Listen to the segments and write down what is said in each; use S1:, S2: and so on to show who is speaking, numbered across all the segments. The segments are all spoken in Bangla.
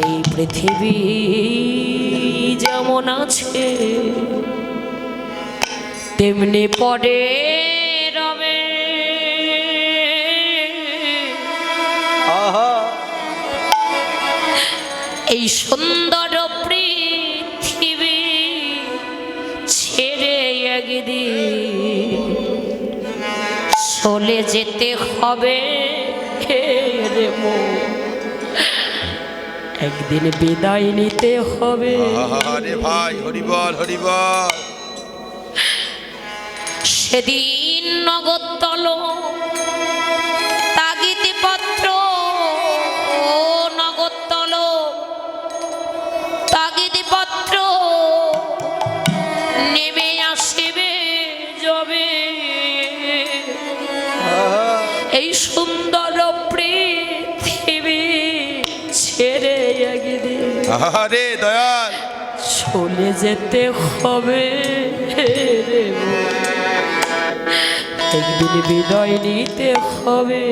S1: এই পৃথিবী যেমন আছে তেমনি পরে রবে এই সুন্দর পৃথিবী ছেড়ে একদিন চলে যেতে হবে রে মন। একদিন বিদায় নিতে হবে।
S2: আরে ভাই হরিবল হরিবল।
S1: সেদিন নগদ তল তাগিতি পত্র ও নগদ তল তাগিতি পত্র নেমে আসিবে যবে। এই সুন্দর
S2: আরে দয়াল।
S1: চলে যেতে হবে একদিন বিদায় নিতে হবে।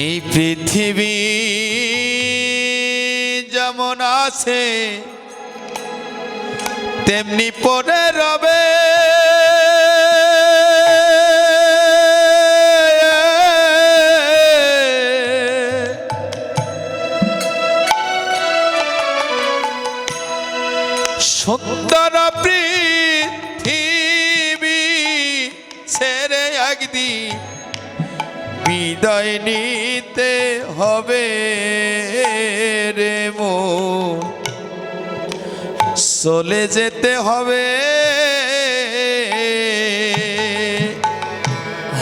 S2: এই পৃথিবী যেমন আছে তেমনি পড়ে রবে। সুন্দর পৃথিবী ছেড়ে একদিন বিদায় নিতে হবে রে মো। চলে যেতে হবে।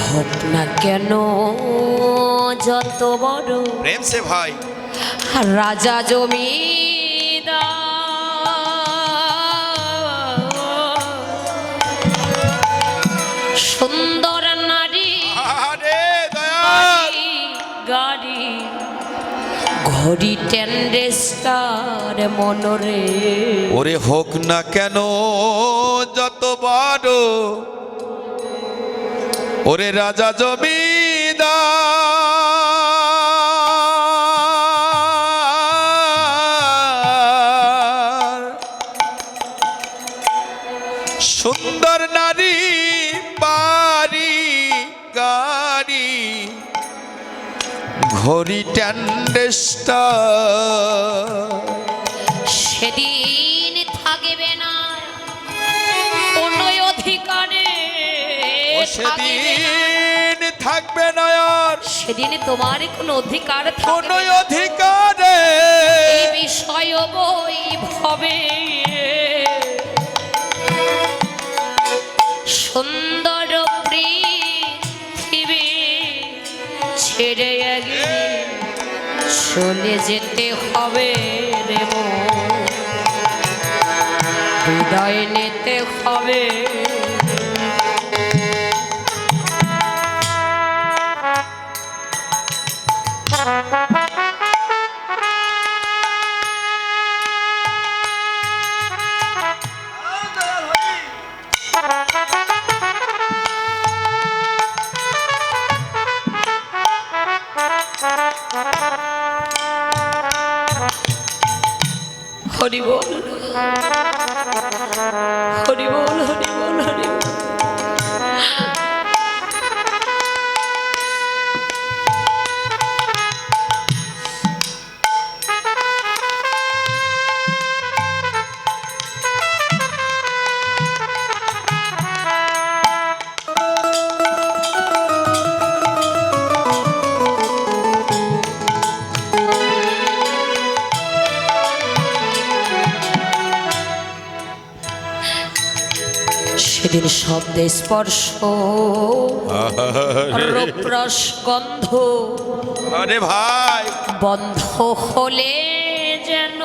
S1: হোক না কেন যত বড়
S2: প্রেম সে ভাই।
S1: রাজা জমিদার সুন্দর ঘড়ি টেন্ডেস্টার মনরে।
S2: ওরে হোক না কেন যত বড় ওরে রাজা জমিদার ট্যান্ডেস্টার
S1: সেদিন থাকবে না কোনো অধিকারে।
S2: সেদিন থাকবে না আর
S1: সেদিন তোমার কোনো অধিকার
S2: কোন। অধিকারে
S1: বিষয় বই ভবে সুন্দর চলে যেতে হবে রে মন। বিদায় নিতে হবে হরি বল সেদিন শব্দে স্পর্শ রূপরস গন্ধ
S2: আরে ভাই।
S1: বন্ধ হলে যেন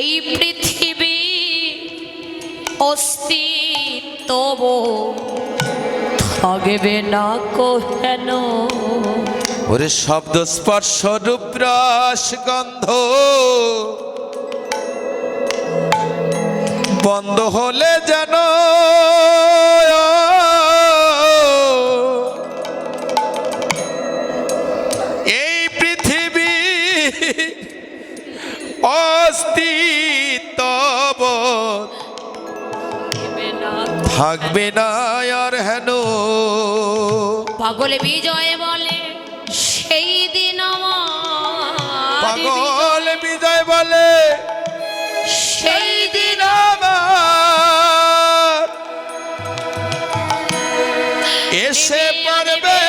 S1: এই পৃথিবী অস্তিত্ব থাকবে না কেন?
S2: ওরে শব্দ স্পর্শ রূপরস গন্ধ। বন্ধ হলে যেন এই পৃথিবী অস্তিত্ব
S1: থাকবে না
S2: আর হেন
S1: পাগল বিজয় বলে, সেই দিন
S2: এসে পারবে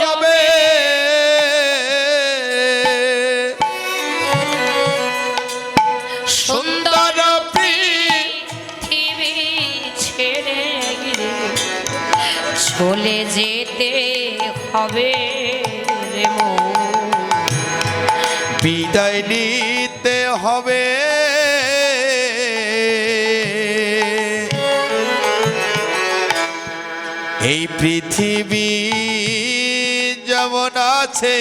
S2: যাবে।
S1: সুন্দর
S2: সুন্দর
S1: পৃথিবী ছেড়ে গিয়ে চলে যেতে হবে রে
S2: বিদায় নিতে হবে। এই পৃথিবী যেমন আছে,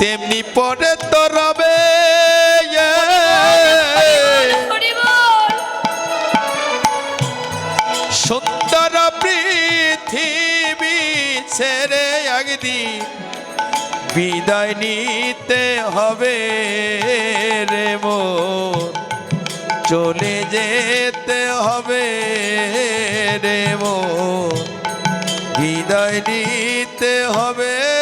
S2: তেমনি পরে তো রবে। সুন্দর পৃথিবী ছেড়ে একদিন বিদায় নিতে হবে রে মন চলে যেতে হবে রে মো। বিদায় নিতে হবে